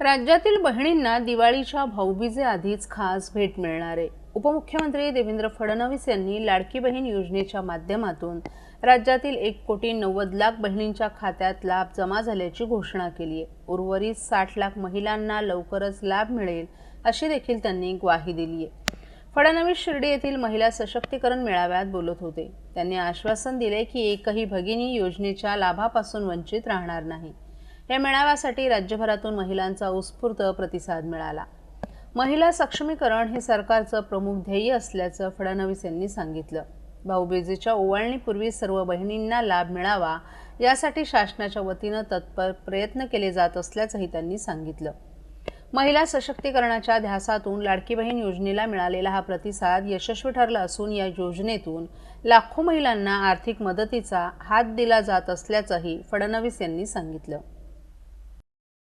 राज्यातील बहिणींना दिवाळीच्या भाऊबीजेआधीच खास भेट मिळणार आहे. उपमुख्यमंत्री देवेंद्र फडणवीस यांनी लाडकी बहीण योजनेच्या माध्यमातून राज्यातील एक कोटी नव्वद लाख बहिणींच्या खात्यात लाभ जमा झाल्याची घोषणा केली आहे. उर्वरित साठ लाख महिलांना लवकरच लाभ मिळेल अशी देखील त्यांनी ग्वाही दिली आहे. फडणवीस शिर्डी येथील महिला सशक्तीकरण मेळाव्यात बोलत होते. त्यांनी आश्वासन दिले की एकही भगिनी योजनेच्या लाभापासून वंचित राहणार नाही. या मेळाव्यासाठी राज्यभरातून महिलांचा उत्स्फूर्त प्रतिसाद मिळाला. महिला सक्षमीकरण हे सरकारचं प्रमुख ध्येय असल्याचं फडणवीस यांनी सांगितलं. भाऊबीजेच्या ओवाळणीपूर्वी सर्व बहिणींना लाभ मिळावा यासाठी शासनाच्या वतीनं तत्पर प्रयत्न केले जात असल्याचंही त्यांनी सांगितलं. महिला सशक्तीकरणाच्या ध्यासातून लाडकी बहीण योजनेला मिळालेला हा प्रतिसाद यशस्वी ठरला असून या योजनेतून लाखो महिलांना आर्थिक मदतीचा हात दिला जात असल्याचंही फडणवीस यांनी सांगितलं.